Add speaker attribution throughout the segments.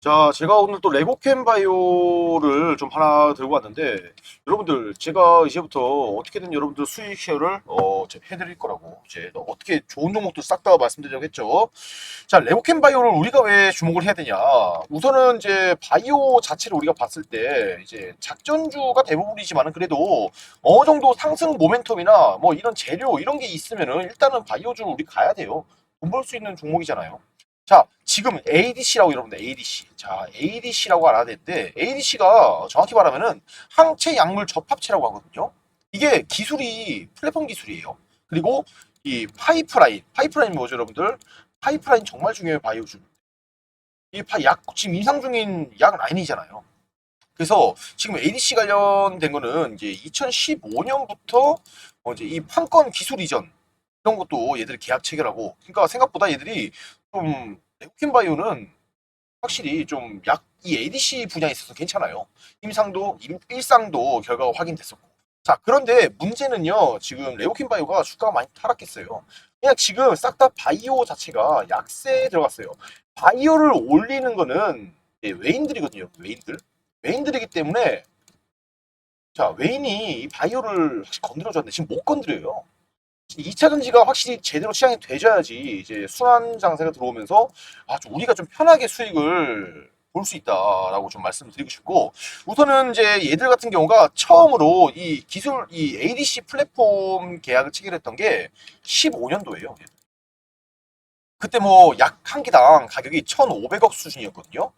Speaker 1: 자, 제가 오늘 또 레고캠 바이오를 좀 하나 들고 왔는데, 여러분들, 제가 이제부터 어떻게든 여러분들 수익 쉐어를, 어, 제- 해드릴 거라고, 이제, 어떻게 좋은 종목도 싹 다 말씀드리려고 했죠. 자, 레고캠 바이오를 우리가 왜 주목을 해야 되냐. 우선은 이제, 바이오 자체를 우리가 봤을 때, 이제, 작전주가 대부분이지만은 그래도, 어느 정도 상승 모멘텀이나, 뭐, 이런 재료, 이런 게 있으면은, 일단은 바이오주 우리 가야 돼요. 돈 벌 수 있는 종목이잖아요. 자, 지금 ADC라고 여러분들 ADC. 자, ADC라고 알아야 되는데 ADC가 정확히 말하면은 항체 약물 접합체라고 하거든요. 이게 기술이 플랫폼 기술이에요. 그리고 이 파이프라인, 파이프라인 뭐죠, 여러분들? 파이프라인 정말 중요해요, 바이오주. 이 파, 약, 지금 임상 중인 약 라인이잖아요. 그래서 지금 ADC 관련된 거는 이제 2015년부터 어 이제 이 판권 기술 이전 이런 것도 얘들이 계약 체결하고 그러니까 생각보다 얘들이 좀 레고킨 바이오는 확실히 좀 약 이 ADC 분야에 있어서 괜찮아요. 임상도 임- 일상도 결과가 확인됐었고. 자 그런데 문제는요 지금 레오킨 바이오가 주가가 많이 타락했어요. 그냥 지금 싹 다 바이오 자체가 약세에 들어갔어요. 바이오를 올리는 거는 예, 외인들이거든요. 외인들. 외인들이기 때문에 자 외인이 이 바이오를 건드려줬는데 지금 못 건드려요. 2차 전지가 확실히 제대로 시장이 돼줘야지 이제 순환 장세가 들어오면서 아, 좀 우리가 좀 편하게 수익을 볼 수 있다라고 좀 말씀을 드리고 싶고 우선은 이제 얘들 같은 경우가 처음으로 이 기술 이 ADC 플랫폼 계약을 체결했던 게 15년도예요. 그때 뭐 약한 개당 가격이 1,500억 수준이었거든요.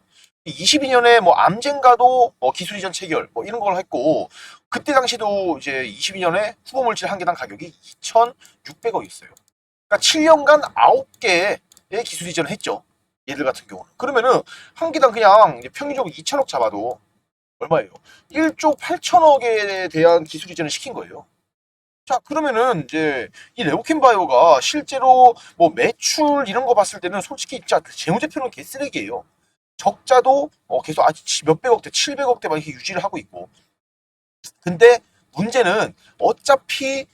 Speaker 1: 22년에 뭐 암젠가도 뭐 기술 이전 체결 뭐 이런 걸 했고 그때 당시도 이제 22년에 후보 물질 한 개당 가격이 2,600억이었어요. 그러니까 7년간 9개의 기술 이전을 했죠. 얘들 같은 경우는. 그러면은 한 개당 그냥 평균적으로 2천억 잡아도 얼마예요? 1조 8천억에 대한 기술 이전을 시킨 거예요. 자, 그러면은 이제 이 레오킨 바이오가 실제로 뭐 매출 이런 거 봤을 때는 솔직히 진짜 재무제표는 개쓰레기예요. 적자도 어, 계속 아직 몇백억대, 700억대 막 이렇게 유지를 하고 있고. 근데 문제는 어차피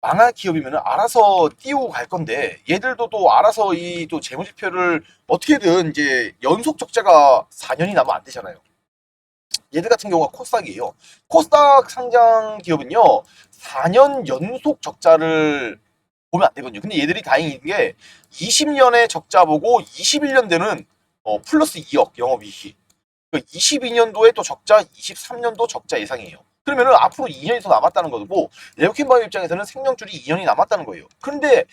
Speaker 1: 망할 기업이면 알아서 띄우고 갈 건데 얘들도 또 알아서 이 또 재무지표를 어떻게든 이제 연속 적자가 4년이 나면 안 되잖아요. 얘들 같은 경우가 코스닥이에요. 코스닥 상장 기업은요 4년 연속 적자를 보면 안 되거든요. 근데 얘들이 다행인 게 20년에 적자 보고 21년 되는 어, 플러스 2억 영업이익이. 22년도에 또 적자, 23년도 적자 예상이에요. 그러면은 앞으로 2년이 더 남았다는 거고 레오킨바이오 입장에서는 생명줄이 2년이 남았다는 거예요. 그런데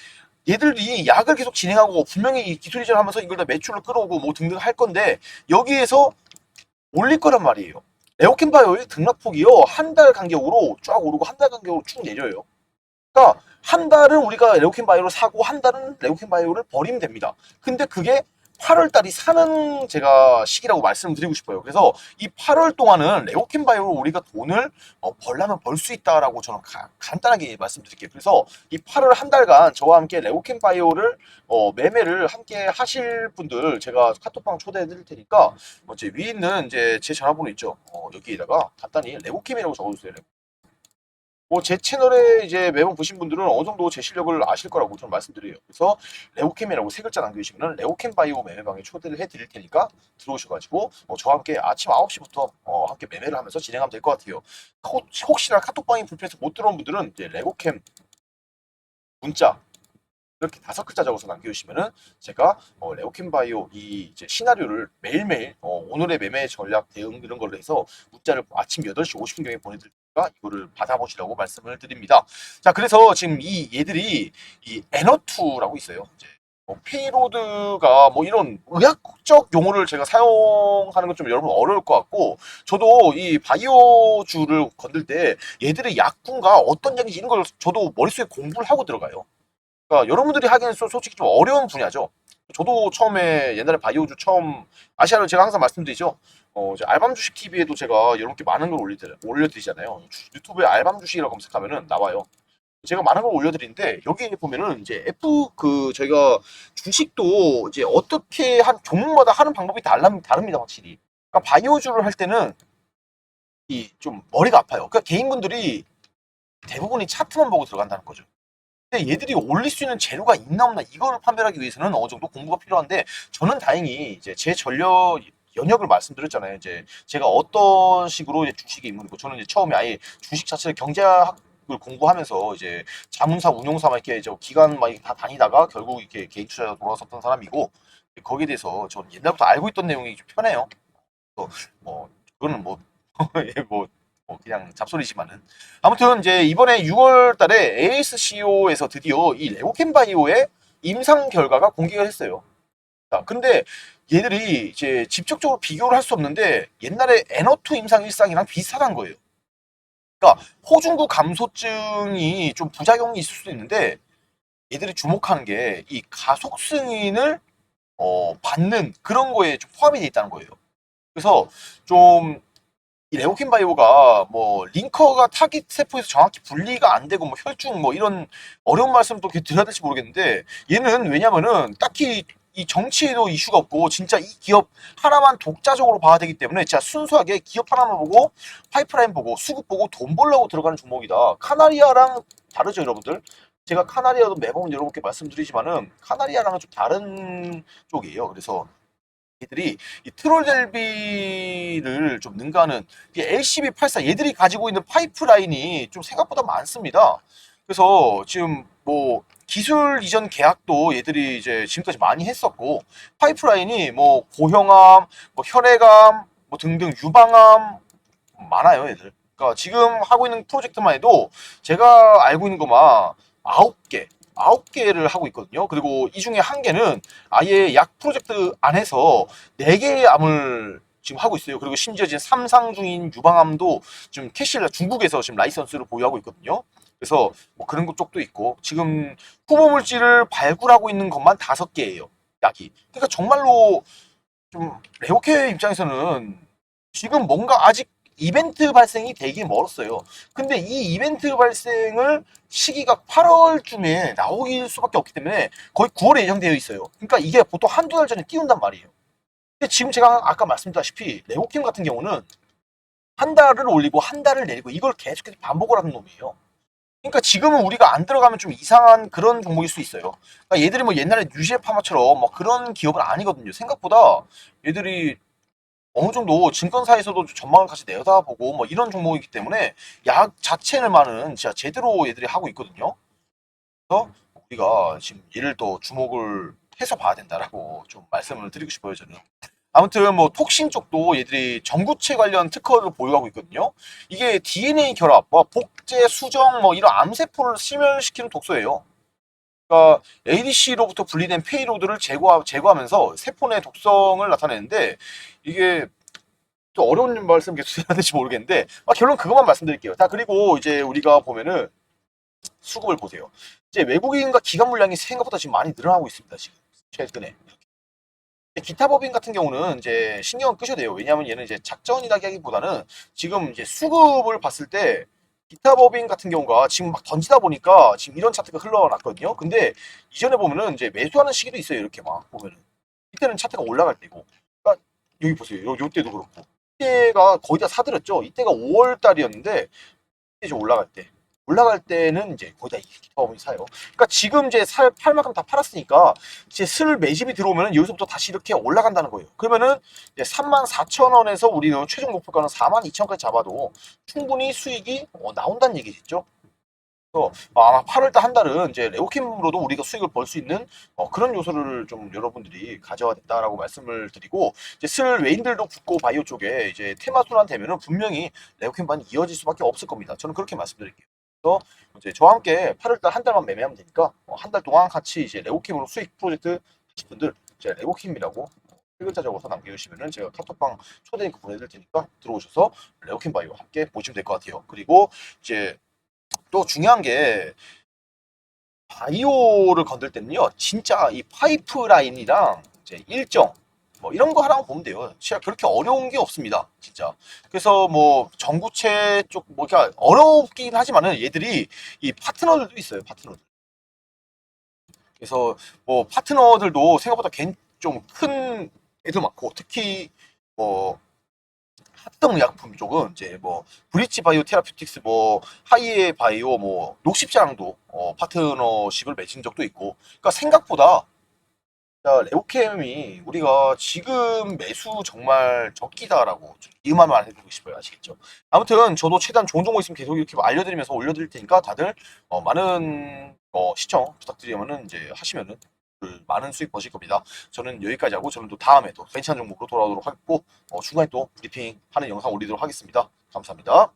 Speaker 1: 얘들이 약을 계속 진행하고 분명히 이 기술 이전하면서 이걸 다 매출을 끌어오고 뭐 등등 할 건데 여기에서 올릴 거란 말이에요. 레오킨바이오의 등락폭이요 한 달 간격으로 쫙 오르고 한 달 간격으로 쭉 내려요. 그러니까 한 달은 우리가 레오킨바이오를 사고 한 달은 레오킨바이오를 버리면 됩니다. 근데 그게 8월 달이 사는 제가 시기라고 말씀드리고 싶어요. 그래서 이 8월 동안은 레오킨 바이오로 우리가 돈을 어, 벌려면 벌 수 있다라고 저는 가- 간단하게 말씀드릴게요. 그래서 이 8월 한 달간 저와 함께 레오킨 바이오를 어, 매매를 함께 하실 분들 제가 카톡방 초대해 드릴 테니까 어, 제 위에 있는 이제 제 전화번호 있죠. 어, 여기에다가 간단히 레오킴이라고 적어주세요. 뭐 제 채널에 이제 매번 보신 분들은 어느 정도 제 실력을 아실 거라고 저는 말씀드려요. 그래서 레오캠이라고 세 글자 남겨주시면 레오캠 바이오 매매방에 초대를 해드릴 테니까 들어오셔가지고 어, 저와 함께 아침 9시부터 어, 함께 매매를 하면서 진행하면 될 것 같아요. 혹- 혹시나 카톡방이 불편해서 못 들어온 분들은 이제 레고캠 문자 이렇게 다섯 글자 적어서 남겨주시면은 제가 어, 레오캠 바이오 이 이제 시나리오를 매일매일 어, 오늘의 매매 전략 대응 이런 걸로 해서 문자를 아침 8시 50분경에 보내드리니까 이거를 받아보시라고 말씀을 드립니다. 자, 그래서 지금 이 얘들이 이 에너투라고 있어요. 이제 뭐 페이로드가 뭐 이런 의학적 용어를 제가 사용하는 건 좀 여러분 어려울 것 같고 저도 이 바이오주를 건들 때 얘들의 약군과 어떤 약인지 이런 걸 저도 머릿속에 공부를 하고 들어가요. 그러니까 여러분들이 하기에는 소- 솔직히 좀 어려운 분야죠. 저도 처음에 옛날에 바이오주 처음 아시아를 제가 항상 말씀드리죠. 어, 이제 알밤 주식 TV에도 제가 여러분께 많은 걸 올려드리잖아요. 주- 유튜브에 알밤 주식이라고 검색하면은 나와요. 제가 많은 걸 올려드리는데 여기에 보면은 이제 F 그 저희가 주식도 이제 어떻게 한 종목마다 하는 방법이 달라, 다릅니다 확실히. 그러니까 바이오주를 할 때는 이 좀 머리가 아파요. 그러니까 개인분들이 대부분이 차트만 보고 들어간다는 거죠. 근데 얘들이 올릴 수 있는 재료가 있나 없나 이거를 판별하기 위해서는 어느 정도 공부가 필요한데 저는 다행히 이제 제 전력 연역을 말씀드렸잖아요. 이제 제가 어떤 식으로 이제 주식에 입문했고 저는 이제 처음에 아예 주식 자체를 경제학 을 공부하면서 이제 자문사 운용사 막 이렇게 저 기관 막 이렇게 다 다니다가 결국 이렇게 개인 투자자 돌아섰던 사람이고 거기에 대해서 저는 옛날부터 알고 있던 내용이 좀 편해요. 뭐 그거는 뭐 예, 뭐, 뭐 그냥 잡소리지만은 아무튼 이제 이번에 6월달에 ASCO에서 드디어 이 레고캠바이오의 임상 결과가 공개가 됐어요. 자, 근데 얘들이 이제 직접적으로 비교를 할 수 없는데 옛날에 N02 임상 일상이랑 비슷한 거예요. 그러니까 호중구 감소증이 좀 부작용이 있을 수도 있는데 얘들이 주목하는 게 이 가속 승인을 어, 받는 그런 거에 좀 포함이 돼 있다는 거예요. 그래서 좀 이 레오킨 바이오가 뭐 링커가 타깃 세포에서 정확히 분리가 안 되고 뭐 혈중 뭐 이런 어려운 말씀 또 드려야 될지 모르겠는데 얘는 왜냐면은 딱히 이 정치에도 이슈가 없고 진짜 이 기업 하나만 독자적으로 봐야 되기 때문에 진짜 순수하게 기업 하나만 보고 파이프라인 보고 수급 보고 돈 벌려고 들어가는 종목이다. 카나리아랑 다르죠, 여러분들? 제가 카나리아도 매번 여러분께 말씀드리지만은 카나리아랑은 좀 다른 쪽이에요. 그래서 얘들이 이 트롤 델비를 좀 능가하는 이 LCB84 얘들이 가지고 있는 파이프라인이 좀 생각보다 많습니다. 그래서 지금 뭐 기술 이전 계약도 얘들이 이제 지금까지 많이 했었고 파이프라인이 뭐 고형암, 뭐 혈액암, 뭐 등등 유방암 많아요, 얘들. 그러니까 지금 하고 있는 프로젝트만 해도 제가 알고 있는 것만 아홉 개, 아홉 개를 하고 있거든요. 그리고 이 중에 한 개는 아예 약 프로젝트 안에서 네 개의 암을 지금 하고 있어요. 그리고 심지어 지금 삼상 중인 유방암도 지금 캐시를 중국에서 지금 라이선스를 보유하고 있거든요. 그래서 뭐 그런 것 쪽도 있고 지금 후보 물질을 발굴하고 있는 것만 다섯 개예요. 약이. 그러니까 정말로 좀 레오케 입장에서는 지금 뭔가 아직 이벤트 발생이 되게 멀었어요. 근데 이 이벤트 발생을 시기가 8월쯤에 나오길 수밖에 없기 때문에 거의 9월에 예정되어 있어요. 그러니까 이게 보통 한두 달 전에 띄운단 말이에요. 근데 지금 제가 아까 말씀드렸다시피 레고킴 같은 경우는 한 달을 올리고 한 달을 내리고 이걸 계속해서 반복을 하는 놈이에요. 그러니까 지금은 우리가 안 들어가면 좀 이상한 그런 종목일 수 있어요. 그러니까 얘들이 뭐 옛날에 뉴질 파마처럼 뭐 그런 기업은 아니거든요. 생각보다 얘들이 어느 정도 증권사에서도 전망을 같이 내다보고 뭐 이런 종목이기 때문에 약 자체는만은 진짜 제대로 얘들이 하고 있거든요. 그래서 우리가 지금 얘를 또 주목을 해서 봐야 된다라고 좀 말씀을 드리고 싶어요 저는. 아무튼 뭐 톡신 쪽도 얘들이 전구체 관련 특허를 보유하고 있거든요. 이게 DNA 결합, 뭐 복제, 수정 뭐 이런 암세포를 심혈시키는 독소예요. 그러니까 ADC로부터 분리된 페이로드를 제거, 제거하면서 세포 내 독성을 나타내는데 이게 또 어려운 말씀 계속 해야 될지 모르겠는데 아, 결론 그것만 말씀드릴게요. 자 그리고 이제 우리가 보면은 수급을 보세요. 이제 외국인과 기관 물량이 생각보다 지금 많이 늘어나고 있습니다. 지금 최근에. 기타 법인 같은 경우는 이제 신경을 끄셔야 돼요. 왜냐하면 얘는 이제 작전이라기보다는 지금 이제 수급을 봤을 때 기타 법인 같은 경우가 지금 막 던지다 보니까 지금 이런 차트가 흘러났거든요. 근데 이전에 보면은 이제 매수하는 시기도 있어요. 이렇게 막 보면은 이때는 차트가 올라갈 때고. 그러니까 여기 보세요. 요, 요 때도 그렇고. 이때가 거의 다 사들였죠. 이때가 5월 달이었는데 이제 올라갈 때. 올라갈 때는 이제 거의 다 기타 법인이 사요. 그러니까 지금 이제 살, 팔 만큼 다 팔았으니까 이제 슬 매집이 들어오면은 여기서부터 다시 이렇게 올라간다는 거예요. 그러면은 이제 3만 4천 원에서 우리는 최종 목표가는 4만 2천까지 잡아도 충분히 수익이 어, 나온다는 얘기겠죠. 그래서 아마 8월달 한 달은 이제 레오킴으로도 우리가 수익을 벌 수 있는 어, 그런 요소를 좀 여러분들이 가져야 된다라고 말씀을 드리고 이제 슬 외인들도 붙고 바이오 쪽에 이제 테마 순환 되면은 분명히 레오킴 반이 이어질 수밖에 없을 겁니다. 저는 그렇게 말씀드릴게요. 그래서 이제 저와 함께 8월달 한 달만 매매하면 되니까 어, 한달 동안 같이 이제 레오킴으로 수익 프로젝트 하실 분들 제가 레오킴이라고 세 글자 적어서 남겨주시면은 제가 카톡방 초대 링크 보내드릴 테니까 들어오셔서 레오킴 바이오 함께 보시면 될 것 같아요. 그리고 이제 또 중요한 게 바이오를 건들 때는요, 진짜 이 파이프라인이랑 이제 일정 뭐 이런 거 하나만 보면 돼요. 진짜 그렇게 어려운 게 없습니다, 진짜. 그래서 뭐 전구체 쪽뭐 그러니까 어렵긴 하지만은 얘들이 이 파트너들도 있어요, 파트너들. 그래서 뭐 파트너들도 생각보다 좀 큰 애도 많고 특히 뭐 합성의약품 쪽은 이제 뭐 브리치 바이오 테라피틱스 뭐 하이에 바이오 뭐 녹십자랑도 어, 파트너십을 맺은 적도 있고 그러니까 생각보다 자, 레오캠이 우리가 지금 매수 정말 적기다라고 좀 이음한 말 해드리고 싶어요. 아시겠죠? 아무튼 저도 최대한 좋은 정보 있으면 계속 이렇게 알려드리면서 올려드릴 테니까 다들 어, 많은 어, 시청 부탁드리면은 이제 하시면은 그 많은 수익 버실 겁니다. 저는 여기까지 하고 저는 또 다음에 또 괜찮은 정보로 돌아오도록 하겠고 어, 중간에 또 브리핑 하는 영상 올리도록 하겠습니다. 감사합니다.